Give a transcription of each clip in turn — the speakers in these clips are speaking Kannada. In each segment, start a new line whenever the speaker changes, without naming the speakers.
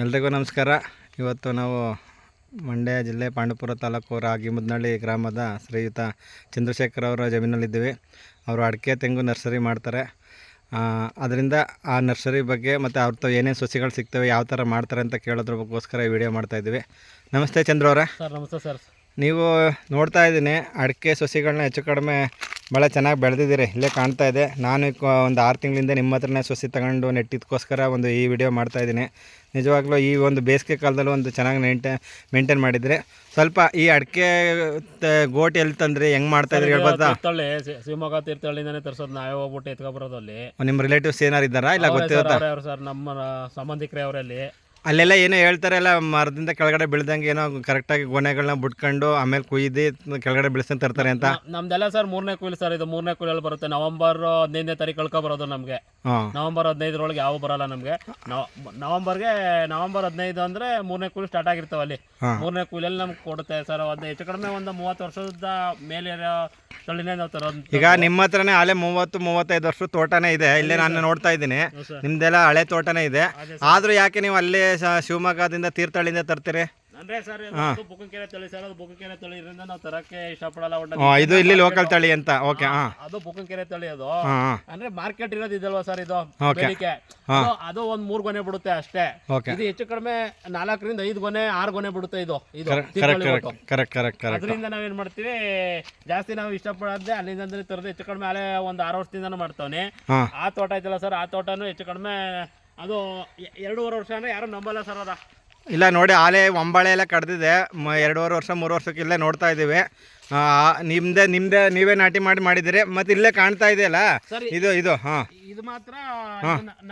ಎಲ್ರಿಗೂ ನಮಸ್ಕಾರ. ಇವತ್ತು ನಾವು ಮಂಡ್ಯ ಜಿಲ್ಲೆ ಪಾಂಡವಪುರ ತಾಲೂಕು ರಾಗಿಮುದ್ನಹಳ್ಳಿ ಗ್ರಾಮದ ಶ್ರೀಯುತ ಚಂದ್ರಶೇಖರ್ ಅವರ ಜಮೀನಲ್ಲಿದ್ದೀವಿ. ಅವರು ಅಡಿಕೆ ತೆಂಗು ನರ್ಸರಿ ಮಾಡ್ತಾರೆ. ಅದರಿಂದ ಆ ನರ್ಸರಿ ಬಗ್ಗೆ ಮತ್ತು ಅವ್ರ ತಾವು ಏನೇನು ಸಸಿಗಳು ಸಿಗ್ತವೆ ಯಾವ ಥರ ಮಾಡ್ತಾರೆ ಅಂತ ಕೇಳೋದ್ರ ಬಗ್ಗೋಸ್ಕರ ಈ ವಿಡಿಯೋ ಮಾಡ್ತಾಯಿದ್ದೀವಿ ನಮಸ್ತೆ ಚಂದ್ರ ಅವರೇ.
ಸರ್ ನಮಸ್ತೆ ಸರ್.
ನೀವು ನೋಡ್ತಾ ಇದ್ದೀನಿ ಅಡಿಕೆ ಸಸಿಗಳನ್ನ ಹೆಚ್ಚು ಕಡಿಮೆ ಭಾಳ ಚೆನ್ನಾಗಿ ಬೆಳೆದಿದ್ದೀರಿ ಇಲ್ಲೇ ಕಾಣ್ತಾ ಇದೆ. ನಾನು ಒಂದು ಆರು ತಿಂಗಳಿಂದ ನಿಮ್ಮ ಹತ್ರನೇ ಸಸಿ ತಗೊಂಡು ನೆಟ್ಟಿದ್ದಕ್ಕೋಸ್ಕರ ಒಂದು ಈ ವಿಡಿಯೋ ಮಾಡ್ತಾ ಇದ್ದೀನಿ. ನಿಜವಾಗ್ಲೂ ಈ ಒಂದು ಬೇಸಿಗೆ ಕಾಲದಲ್ಲೂ ಒಂದು ಚೆನ್ನಾಗಿ ಮೇಂಟೆ ಮೇಂಟೈನ್ ಮಾಡಿದರೆ ಸ್ವಲ್ಪ ಈ ಅಡಿಕೆ ಗೋಟ್ ಎಲ್ಲಿ ತಂದ್ರಿ ಹೆಂಗೆ ಮಾಡ್ತಾಯಿದ್ರಿ ಹೇಳ್ಬೋದಾ
ತೀರ್ಥಹಳ್ಳಿ ಶಿವಮೊಗ್ಗ ತೀರ್ಥಹಳ್ಳಿಂದಾನೆ ತರಿಸೋದು. ನಾವೇ ಹೋಗ್ಬಿಟ್ಟು ಎತ್ಕೊಬರೋದು ಅಲ್ಲಿ.
ನಿಮ್ಮ ರಿಲೇಟಿವ್ಸ್ ಏನಾರು ಇದ್ದಾರಾ? ಇಲ್ಲ
ಗೊತ್ತಿರೋ ಸರ್ ನಮ್ಮ ಸಂಬಂಧಿಕರೇ ಅವರಲ್ಲಿ.
ಅಲ್ಲೆಲ್ಲ ಏನೋ ಹೇಳ್ತಾರೆ ಎಲ್ಲ ಮರದಿಂದ ಕೆಳಗಡೆ ಬೀಳ್ದಂಗೆ ಏನೋ ಕರೆಕ್ಟಾಗಿ ಗೊನೆಗಳನ್ನ ಬಿಟ್ಕೊಂಡು ಆಮೇಲೆ ಕುಯ್ದು ಕೆಳಗಡೆ ಬೀಳ್ಸ್ಕೊಂಡು ತರ್ತಾರೆ ಅಂತ?
ನಮ್ದೆಲ್ಲ ಸರ್ ಮೂರನೇ ಕುಯ್ಲು ಸರ್ ಇದು ಮೂರನೇ ಕುಯ್ಲಲ್ಲಿ ಬರುತ್ತೆ. ನವಂಬರ್ ಹದಿನೈದನೇ ತಾರೀಕು ಕಳ್ಕೊ ಬರೋದು ನಮಗೆ. ನವೆಂಬರ್ ಹದಿನೈದರೊಳಗೆ ಯಾವ ಬರಲ್ಲ ನಮಗೆ. ನವಂಬರ್ಗೆ ನವೆಂಬರ್ ಹದಿನೈದು ಅಂದ್ರೆ ಮೂರನೇ ಕುಯ್ಲು ಸ್ಟಾರ್ಟ್ ಆಗಿರ್ತಾವ ಅಲ್ಲಿ. ಮೂರನೇ ಕುಯ್ಲಲ್ಲಿ ನಮ್ಗೆ ಕೊಡುತ್ತೆ ಸರ್ ಒಂದು ಹೆಚ್ಚು ಕಡಿಮೆ ಒಂದು ಮೂವತ್ತು ವರ್ಷದ ಮೇಲೆ ಇರೋ ತಳಿನೇ ನಾವು ತರೋದು.
ಈಗ ನಿಮ್ಮ ಹತ್ರನೇ ಹಳೆ ಮೂವತ್ತು ಮೂವತ್ತೈದು ವರ್ಷ ತೋಟನೇ ಇದೆ. ಇಲ್ಲೇ ನಾನು ನೋಡ್ತಾ ಇದ್ದೀನಿ. ನಿಮ್ದೆಲ್ಲ ಹಳೆ ತೋಟನೇ ಇದೆ. ಆದ್ರೂ ಯಾಕೆ ನೀವು ಅಲ್ಲೇ ಸ- ಶಿವಮೊಗ್ಗದಿಂದ ತೀರ್ಥಹಳ್ಳಿಯಿಂದ ತರ್ತೀರಿ?
ಅಂದ್ರೆ ಸರ್ ಬುಕ್ಕಂಕೆರೆ ತಳಿ ಸರ್ ಅದು ಬುಕ್ಕಂಕೆರೆ ತಳಿ ಇರೋದ್ರಿಂದ ನಾವು ತರಕ್ಕೆ ಇಷ್ಟಪಡಲ್ಲ ಒಟ್ಟ
ಇದು ಇಲ್ಲಿ ಲೋಕಲ್ ತಳಿ ಅಂತ. ಓಕೆ ಹಾಂ
ಅದು ಬುಕ್ಕಂಕೆರೆ ತಳಿ ಅದು.
ಹಾಂ ಹಾಂ.
ಅಂದ್ರೆ ಮಾರ್ಕೆಟ್ ಇರೋದು ಇದಲ್ವಾ ಸರ್ ಇದು?
Okay.
ಬೇಡಿಕೆ. ಅದು- ಅದು ಒಂದ್ ಮೂರ್ ಗೊನೆ ಬಿಡುತ್ತೆ ಅಷ್ಟೇ.
ಓಕೆ
ಇದು ಹೆಚ್ಚು ಕಡಿಮೆ ನಾಲ್ಕರಿಂದ ಐದು ಗೊನೆ ಆರು ಗೊನೆ ಬಿಡುತ್ತೆ ಇದು. ಇದು
ಕರೆಕ್ಟ್
ತೀರ್ಥಹಳ್ಳಿ
ಕರೆಕ್ಟ್
ಒಟ್ಟು.
ಕರೆಕ್ಟ್ ಕರೆಕ್ಟ್ ಕರೆಕ್ಟ್
ಅದರಿಂದ ನಾವೇನ್ ಮಾಡ್ತೀವಿ ಜಾಸ್ತಿ ನಾವು ಇಷ್ಟಪಡೋದೇ ಅಲ್ಲಿಂದ ಅಂದ್ರೆ ತರದು ಹೆಚ್ಚು ಕಡಿಮೆ ಅಲ್ಲೇ ಒಂದ್ ಆರು ವರ್ಷದಿಂದ ಮಾಡ್ತಾವನೆ.
ಹಾಂ.
ಆ ತೋಟ ಐತಲ್ಲ ಸರ್ ಆ ತೋಟನು ಹೆಚ್ಚು ಕಡಿಮೆ ಅದು ಎರಡೂವರೆ ವರ್ಷ ಅಂದ್ರೆ ಯಾರು ನಂಬಲ್ಲ ಸರ್ ಅದ.
ಇಲ್ಲ ನೋಡಿ ಆಲೆ ಒಂಬಾಳೆ ಎಲ್ಲ ಕಡ್ದಿದೆ. ಮ ಎರಡೂವರೆ ವರ್ಷ ಮೂರು ವರ್ಷಕ್ಕೆ ಇಲ್ಲೇ ನೋಡ್ತಾ ಇದ್ದೀವಿ. ನಿಮ್ದೇ ನಿಮ್ದೇ ನೀವೇ ನಾಟಿ ಮಾಡಿ ಮಾಡಿದ್ದೀರಿ. ಮತ್ತೆ ಇಲ್ಲೇ ಕಾಣ್ತಾ ಇದೆಯಲ್ಲ. ಇದು ಇದು ಹಾಂ.
ಇದು ಮಾತ್ರ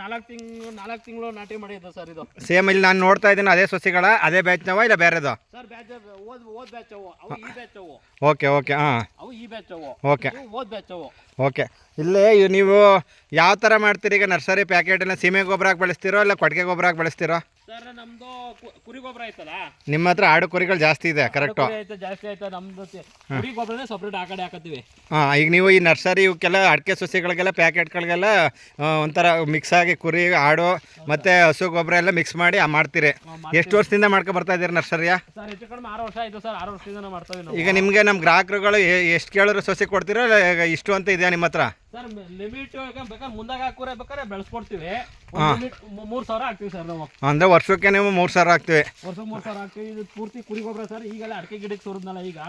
ನಾಲ್ಕು ತಿಂಗಳು ನಾಲ್ಕು ತಿಂಗಳು ನಾಟಿ ಮಾಡಿದ್ದು ಸರ್ ಇದು.
ಸೇಮ್ ಇಲ್ಲಿ ನಾನು ನೋಡ್ತಾ ಇದ್ದೀನಿ ಅದೇ ಸಸಿಗಳ ಅದೇ ಬ್ಯಾಚ್ನವ ಇಲ್ಲ ಬೇರೆದು?
ಸರ್ ಬ್ಯಾಚ್ ಓದ್ ಓದ್ ಬ್ಯಾಚ್ ಅವು ಅವು ಈ ಬ್ಯಾಚ್ ಅವು
ಓಕೆ ಓಕೆ ಹಾಂ.
ಅವು ಈ ಬ್ಯಾಚ್ ಅವು
ಓಕೆ
ಓದ್ ಬ್ಯಾಚ್ ಅವು
ಓಕೆ. ಇಲ್ಲೇ ನೀವು ಯಾವ ಥರ ಮಾಡ್ತೀರಿ ಈಗ ನರ್ಸರಿ ಪ್ಯಾಕೆಟ್ ಸೀಮೆ ಗೊಬ್ಬರ ಹಾಕಿ ಬೆಳೆಸ್ತೀರೋ ಇಲ್ಲ ಕೊಟ್ಟಿಗೆ ಗೊಬ್ಬರ ಹಾಕಿ ಬೆಳೆಸ್ತೀರೋ?
ಸರ್ ನಮ್ದು ಕು- ಕುರಿ ಗೊಬ್ಬರ ಐತಲ್ಲ?
ನಿಮ್ಮ ಹತ್ರ ಆಡು ಕುರಿಗಳು ಜಾಸ್ತಿ ಇದೆ ಕರೆಕ್ಟು
ಕುರಿ ಐತೆ ಜಾಸ್ತಿ ಐತೆ ನಮ್ದು ತಿ- ಕುರಿ ಗೊಬ್ಬರನೇ ಸಪ್ರೇಟ್ ಆ ಕಡೆ ಹಾಕತ್ತೀವಿ.
ಹಾಂ ಈಗ ನೀವು ಈ ನರ್ಸರಿ ಇವಕ್ಕೆಲ್ಲ ಅಡಿಕೆ ಸಸಿಗಳಿಗೆಲ್ಲ ಪ್ಯಾಕೆಟ್ಗಳಿಗೆಲ್ಲ ಆ, ಒಂಥರ ಮಿಕ್ಸ್ ಆಗಿ ಕುರಿ ಆಡು ಮತ್ತು ಹಸು ಗೊಬ್ಬರ ಎಲ್ಲ ಮಿಕ್ಸ್ ಮಾಡಿ ಆ ಮಾಡ್ತೀರಿ. ಎಷ್ಟು ವರ್ಷದಿಂದ ಮಾಡ್ಕೊ ಬರ್ತಾ ಇದ್ದೀರಿ ನರ್ಸರಿಯ?
ಸರ್ ಹೆಚ್ಚು ಕಡಿಮೆ ಆರು ವರ್ಷ ಆಯ್ತು ಸರ್ ಆರು ವರ್ಷದಿಂದ ಮಾಡ್ತೀವಿ ನಾವು.
ಈಗ ನಿಮಗೆ ನಮ್ಮ ಗ್ರಾಹಕರುಗಳು ಎಷ್ಟು ಕೇಳಿದ್ರು ಸಸಿ ಕೊಡ್ತೀರೋ ಇಲ್ಲ ಈಗ ಇಷ್ಟು ಅಂತ ಇದೆಯಾ ನಿಮ್ಮ ಹತ್ರ?
ಸರ್ ಲಿಮಿಟ್ ಬೇಕಾದ್ರೆ ಮುಂದಾಗ ಹಾಕೂರೆ ಬೇಕಾದ್ರೆ ಬೆಳೆಸ್ಕೊಡ್ತೀವಿ. ಮೂರು ಸಾವಿರ ಹಾಕ್ತೀವಿ ಸರ್ ನಾವು.
ಅಂದ್ರೆ ವರ್ಷಕ್ಕೆ ನೀವು ಮೂರು ಸಾವಿರ ಹಾಕ್ತೀವಿ.
ವರ್ಷಕ್ಕೆ ಮೂರ್ ಸಾವಿರ ಹಾಕ್ತೀವಿ. ಇದು ಪೂರ್ತಿ ಕುರಿ ಗೊಬ್ಬರ ಸರ್ ಈಗೆಲ್ಲ ಅಡಿಕೆ ಗಿಡಕ್ಕೆ ಸುರಿದ್ನಲ್ಲ ಈಗ.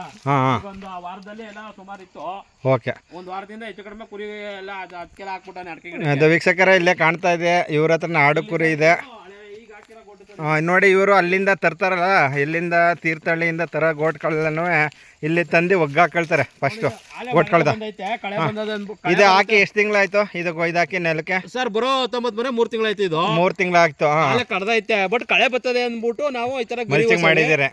ಒಂದು ಆ ವಾರದಲ್ಲಿ ಎಲ್ಲ ಸುಮಾರು ಇತ್ತು.
ಓಕೆ.
ಒಂದು ವಾರದಿಂದ ಹೆಚ್ಚು ಕಡಿಮೆ ಕುರಿ ಎಲ್ಲ ಅದು ಅದಕ್ಕೆಲ್ಲ ಹಾಕ್ಬಿಟ್ಟಾನೆ ಅಡಿಕೆ ಗಿಡ
ಅದು ಇಲ್ಲೇ ಕಾಣ್ತಾ ಇದೆ. ಇವ್ರ ಹತ್ರ ಆಡು ಕುರಿ ಇದೆ
ಹಳೆ ಈಗ ಹಾಕಿರೋ ಗೊಡ್ಡು
ಆ, ನೋಡಿ ಇವರು ಅಲ್ಲಿಂದ ತರ್ತಾರಲ್ಲ ಇಲ್ಲಿಂದ ತೀರ್ಥಹಳ್ಳಿಯಿಂದ ತರ ಗೋಟ್ಗಳನ್ನೂ ಇಲ್ಲಿ ತಂದು ಒಗ್ಗಾಕೊಳ್ತಾರೆ ಫಸ್ಟು ಗೋಟ್ಕಳ್ದ. ಇದು ಹಾಕಿ ಎಷ್ಟು ತಿಂಗಳಾಯ್ತು? ಇದು ಇದಾಕಿ ಹಾಕಿ ನೆಲಕ್ಕೆ?
ಸರ್ ಬರೋ ಹತ್ತೊಂಬತ್ತು ಮನೆ ಮೂರ್ ತಿಂಗಳಾಯ್ತು ಇದು.
ಮೂರು ತಿಂಗಳಾಗ್ತು
ಕಾಲ ಕಡ್ದೈತೆ ಬಟ್ ಕಳೆ ಬರ್ತದೆ ಅಂದ್ಬಿಟ್ಟು ನಾವು ಈ ತರ ಗರಿ
ಮಲ್ಚಿಂಗ್ ಮಾಡಿದ್ದೀರಿ.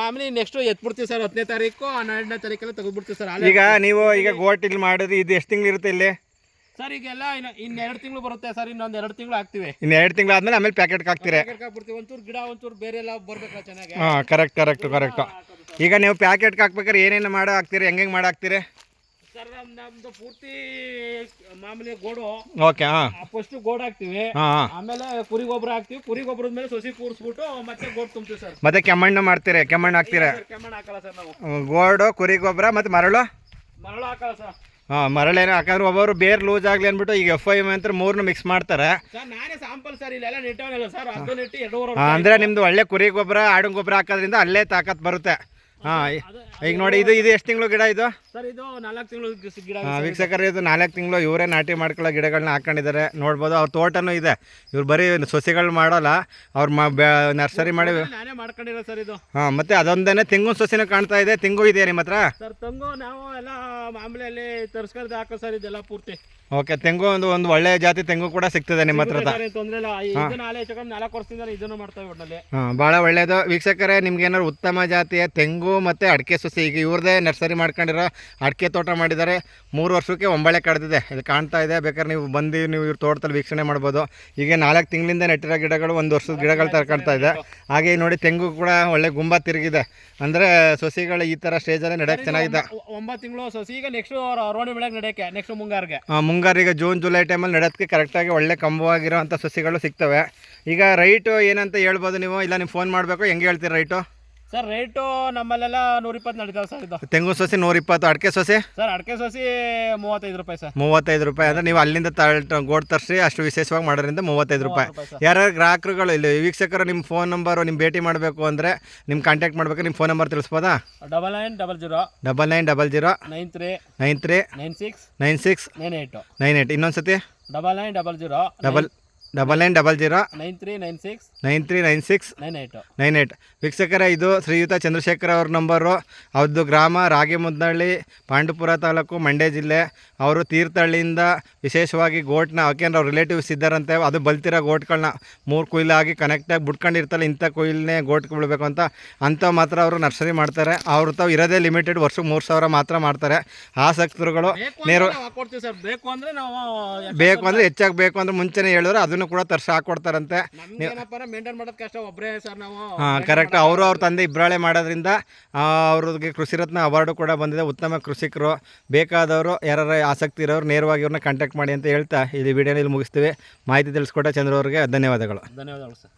ಮಾಮೂಲಿ ನೆಕ್ಸ್ಟ್ ಎತ್ಬಿಡ್ತೀವಿ ಸರ್ ಹತ್ತನೇ ತಾರೀಕು ಹನ್ನೆರಡನೇ ತಾರೀಕೆಲ್ಲ ತೆಗೆದ್ಬಿಡ್ತೀವಿ ಸರ್.
ಈಗ ನೀವು ಈಗ ಗೋಟ್ ಇಲ್ಲಿ ಮಾಡಿದ್ರೆ ಇದು ಎಷ್ಟು ತಿಂಗಳು ಇರುತ್ತೆ ಇಲ್ಲಿ?
ಸರ್ ಈಗೆಲ್ಲ ಇನ್ನ ಇನ್ನ ಎರಡು ತಿಂಗಳು ಬರುತ್ತೆ ಸರ್ ಇನ್ನೊಂದು ಎರಡು ತಿಂಗಳು ಹಾಕ್ತಿವಿ
ಇನ್ನ ಎರಡು ತಿಂಗಳಾದ್ಮೇಲೆ ಆಮೇಲೆ ಪ್ಯಾಕೆಟ್ಗೆ ಹಾಕ್ತೀರಿ.
ಹಾಕ್ಬಿಡ್ತೀವಿ ಒಂಚೂರು ಗಿಡ ಒಂಚೂರು ಬೇರೆ ಎಲ್ಲ ಬರ್ಬೇಕಲ್ಲ ಚೆನ್ನಾಗಿ.
ಹಾಂ ಕರೆಕ್ಟ್ ಕರೆಕ್ಟ್ ಕರೆಕ್ಟ್ ಈಗ ನೀವು ಪ್ಯಾಕೆಟ್ಗೆ ಹಾಕ್ಬೇಕಾದ್ರೆ ಏನೇನು ಮಾಡಿ ಹಾಕ್ತೀರಿ ಹೆಂಗೆ ಮಾಡಿ ಹಾಕ್ತೀರಿ?
ಸರ್ ನಮ್ ನಮ್ದು ಪೂರ್ತಿ ಮಾಮೂಲಿ ಗೋಡು.
ಓಕೆ ಹಾಂ.
ಫಸ್ಟ್ ಗೋಡ್ ಹಾಕ್ತಿವಿ.
ಹಾಂ ಹಾಂ.
ಆಮೇಲೆ ಕುರಿ ಗೊಬ್ಬರ ಹಾಕ್ತಿವಿ. ಕುರಿ ಗೊಬ್ಬರದ ಮೇಲೆ ಸೊಸಿ ಕೂರಿಸ್ಬಿಟ್ಟು ಮತ್ತೆ ಗೋಡ್ ತುಂಬ್ತೀವಿ ಸರ್
ಮತ್ತೆ ಕೆಮ್ಮಣ್ಣು ಮಾಡ್ತೀರಿ ಕೆಮ್ಮಣ್ಣು ಹಾಕ್ತೀರಿ.
ಕೆಮ್ಮಣ್ಣು ಹಾಕಲ್ಲ ಸರ್ ನಾವು.
ಗೋಡು ಕುರಿ ಗೊಬ್ಬರ ಮತ್ತು ಮರಳು?
ಮರಳು ಹಾಕಲ್ಲ ಸರ್
ಹಾಂ ಏನೋ ಯಾಕಂದ್ರೆ ಒಬ್ಬರು ಬೇರ್ ಲೂಸ್ ಆಗಲಿ ಅಂದ್ಬಿಟ್ಟು ಈಗ ಎಫ್ ಐ ಎಂ ಅಂತ ಮೂರನ್ನು ಮಿಕ್ಸ್ ಮಾಡ್ತಾರೆ. ಅಂದ್ರೆ ನಿಮ್ದು ಒಳ್ಳೆ ಕುರಿ ಗೊಬ್ಬರ ಆಡು ಗೊಬ್ಬರ ಹಾಕೋದ್ರಿಂದ ಅಲ್ಲೇ ತಾಕತ್ ಬರುತ್ತೆ. ಹಾಂ ಈಗ ನೋಡಿ ಇದು ಇದು ಎಷ್ಟು ತಿಂಗಳು ಗಿಡ ಇದು?
ಸರ್ ಇದು ನಾಲ್ಕು ತಿಂಗಳು ಗಿಡ
ಆ, ವೀಕ್ಷಕರೇ ಇದು ನಾಲ್ಕು ತಿಂಗಳು ಇವರೇ ನಾಟಿ ಮಾಡ್ಕೊಳ್ಳೋ ಗಿಡಗಳನ್ನ ಹಾಕೊಂಡಿದ್ದಾರೆ. ನೋಡ್ಬೋದು ಅವ್ರ ತೋಟನೂ ಇದೆ. ಇವ್ರು ಬರೀ ಸಸಿಗಳು ಮಾಡೋಲ್ಲ ಅವ್ರು ಮ ನರ್ಸರಿ ಮಾಡಿ
ನಾನೇ ಮಾಡ್ಕೊಂಡಿರೋ ಸರ್ ಇದು.
ಹಾಂ ಮತ್ತೆ ಅದೊಂದೇನೆ ತೆಂಗು ಸೊಸೆನೂ ಕಾಣ್ತಾ ಇದೆ. ತೆಂಗು ಇದೆಯಾ ನಿಮ್ಮ ಹತ್ರ?
ಸರ್ ತೆಂಗು ನಾವು ಎಲ್ಲ ಮಾಮೂಲಿ ಅಲ್ಲಿ ತರ್ಸ್ಕರ್ದು ಹಾಕೋ ಸರ್ ಇದೆಲ್ಲ ಪೂರ್ತಿ.
ಓಕೆ ತೆಂಗು ಒಂದು ಒಂದು ಒಳ್ಳೆ ಜಾತಿ ತೆಂಗು ಕೂಡ ಸಿಗ್ತದೆ ನಿಮ್ಮ ಹತ್ರ ಬಹಳ ಭಾಳ ವೀಕ್ಷಕರೇ ನಿಮ್ಗೆ ಏನಾದ್ರು ಉತ್ತಮ ಜಾತಿಯ ತೆಂಗು ಮತ್ತೆ ಅಡಿಕೆ ಸೊಸಿ ಈಗ ಇವ್ರದೇ ನರ್ಸರಿ ಮಾಡ್ಕೊಂಡಿರೋ ಅಡಿಕೆ ತೋಟ ಮಾಡಿದ್ದಾರೆ. ಮೂರು ವರ್ಷಕ್ಕೆ ಒಂಬಳೆ ಕಡ್ದಿದೆ. ಇದು ಕಾಣ್ತಾ ಇದೆ. ಬೇಕಾದ್ರೆ ನೀವು ಬಂದು ನೀವು ಇವ್ರ ತೋಟದಲ್ಲಿ ವೀಕ್ಷಣೆ ಮಾಡ್ಬೋದು. ಈಗ ನಾಲ್ಕು ತಿಂಗಳಿಂದ ನೆಟ್ಟಿರೋ ಗಿಡಗಳು ಒಂದು ವರ್ಷದ ಗಿಡಗಳು ತರ್ಕೊಳ್ತಾ ಇದೆ. ಹಾಗೆ ನೋಡಿ ತೆಂಗು ಕೂಡ ಒಳ್ಳೆ ಗುಂಬ ತಿರುಗಿದೆ. ಅಂದ್ರೆ ಸೊಸಿಗಳು ಈ ತರ ಸ್ಟೇಜ್ ಅಲ್ಲಿ ನಡೆಯಕ್ಕೆ ಚೆನ್ನಾಗಿದೆ.
ಒಂಬತ್ತು ತಿಂಗಳು ಸಸಿ. ಈಗ ನೆಕ್ಸ್ಟ್ ರೋಣಿ ಬೆಳೆಗೆ ನಡೆಯಕ್ಕೆ ನೆಕ್ಸ್ಟ್ ಮುಂಗಾರಿಗೆ
ಮುಂಗಾರಿಗೆ ಜೂನ್, ಜುಲೈ ಟೈಮಲ್ಲಿ ನಡೆಯೋದಕ್ಕೆ ಕರೆಕ್ಟಾಗಿ ಒಳ್ಳೆ ಕಂಬವಾಗಿರೋವಂಥ ಸಸಿಗಳು ಸಿಗ್ತವೆ. ಈಗ ರೈಟು ಏನಂತ ಹೇಳ್ಬೋದು ನೀವು? ಇಲ್ಲ, ನೀವು ಫೋನ್ ಮಾಡಬೇಕು? ಹೆಂಗೆ ಹೇಳ್ತೀರಾ ರೈಟು?
ಸರ್ ರೇಟು ನಮ್ಮಲ್ಲೆಲ್ಲ ನೂರಿಪ್ಪತ್ತು ನಡೀತಾವೆ ಸರ್ ಇದು.
ತೆಂಗು ಸೊಸೆ ನೂರ ಇಪ್ಪತ್ತು ಅಡಿಕೆ ಸೊಸಿ?
ಸರ್ ಅಡಿಕೆ ಸೊಸಿ ಮೂವತ್ತೈದು ರೂಪಾಯಿ ಸರ್.
ಮೂವತ್ತೈದು ರೂಪಾಯಿ. ಅಂದ್ರೆ ನೀವು ಅಲ್ಲಿಂದ ತ ಗೋಡ್ ತರಿಸಿ ಅಷ್ಟು ವಿಶೇಷವಾಗಿ ಮಾಡೋದ್ರಿಂದ ಮೂವತ್ತೈದು ರೂಪಾಯಿ. ಯಾರ್ಯಾರು ಗ್ರಾಹಕರುಗಳು ಇಲ್ಲಿ ವೀಕ್ಷಕರು ನಿಮ್ಮ ಫೋನ್ ನಂಬರು ನಿಮ್ಮ ಭೇಟಿ ಮಾಡಬೇಕು ಅಂದರೆ ನಿಮ್ಮ ಕಾಂಟ್ಯಾಕ್ಟ್ ಮಾಡಬೇಕು ನಿಮ್ಮ phone number ತಿಳಿಸ್ಬೋದಾ?
Double nine double zero
double nine double zero
nine three
nine three
nine six
nine six
nine eight.
Nine eight. ಇನ್ನೊಂದು ಸತಿ
double nine double zero
double double nine double zero
nine three nine six
nine three nine six
nine eight
nine eight. ವೀಕ್ಷಕರೇ ಇದು ಶ್ರೀಯುತ ಚಂದ್ರಶೇಖರ್ ಅವ್ರ ನಂಬರು ಅವ್ರದ್ದು ಗ್ರಾಮ ರಾಗಿಮುದ್ದಳ್ಳಿ ಪಾಂಡುಪುರ ತಾಲೂಕು ಮಂಡ್ಯ ಜಿಲ್ಲೆ. ಅವರು ತೀರ್ಥಹಳ್ಳಿಯಿಂದ ವಿಶೇಷವಾಗಿ ಗೋಟ್ನ ಯಾಕೆಂದ್ರೆ ಅವ್ರ ರಿಲೇಟಿವ್ಸ್ ಇದ್ದಾರಂತೆ. ಅದು ಬಲ್ತಿರೋ ಗೋಟ್ಗಳನ್ನ ಮೂರು ಕನೆಕ್ಟ್ ಕನೆಕ್ಟಾಗಿ ಬಿಟ್ಕೊಂಡಿರ್ತಲ್ಲ ಇಂಥ ಕೊಯ್ಲನ್ನೇ ಗೋಟ್ಗೆ ಬಿಡಬೇಕು ಅಂತ. ಅಂಥ ಮಾತ್ರ ಅವರು ನರ್ಸರಿ ಮಾಡ್ತಾರೆ. ಅವ್ರ ತಾವು ಇರೋದೇ ಲಿಮಿಟೆಡ್ ವರ್ಷಕ್ಕೆ ಮೂರು ಸಾವಿರ ಮಾತ್ರ ಮಾಡ್ತಾರೆ. ಆಸಕ್ತರುಗಳು ನೇರ
ಬೇಕು ಅಂದರೆ
ಹೆಚ್ಚಾಗಿ ಬೇಕು ಅಂದರೆ ಮುಂಚೆನೇ ಹೇಳಿದ್ರೆ ಅದನ್ನು ಕೂಡ ತರ್ಸಿ ಹಾಕೊಡ್ತಾರಂತೆ.
ನಮ್ಗೆ ಏನಪ್ಪ ಮೇಂಟೈನ್ ಮಾಡೋದು ಕಷ್ಟ ಒಬ್ಬರೇ ಸರ್ ನಾವು.
ಹಾಂ ಕರೆಕ್ಟ್ ಅವರು ಅವ್ರ ತಂದೆ ಇಬ್ಬರಾಳೆ ಮಾಡೋದ್ರಿಂದ ಅವ್ರಿಗೆ ಕೃಷಿ ರತ್ನ ಅವಾರ್ಡು ಕೂಡ ಬಂದಿದೆ. ಉತ್ತಮ ಕೃಷಿಕರು ಬೇಕಾದವರು ಯಾರು ಆಸಕ್ತಿ ಇರೋರು ನೇರವಾಗಿ ಇವ್ರನ್ನ ಕಾಂಟ್ಯಾಕ್ಟ್ ಮಾಡಿ ಅಂತ ಹೇಳ್ತಾ ಇಲ್ಲಿ ವಿಡಿಯೋನಲ್ಲಿ ಮುಗಿಸ್ತೀವಿ. ಮಾಹಿತಿ ತಿಳಿಸ್ಕೊಟ್ಟ ಚಂದ್ರ ಅವರಿಗೆ ಧನ್ಯವಾದಗಳು.
ಧನ್ಯವಾದಗಳು ಸರ್.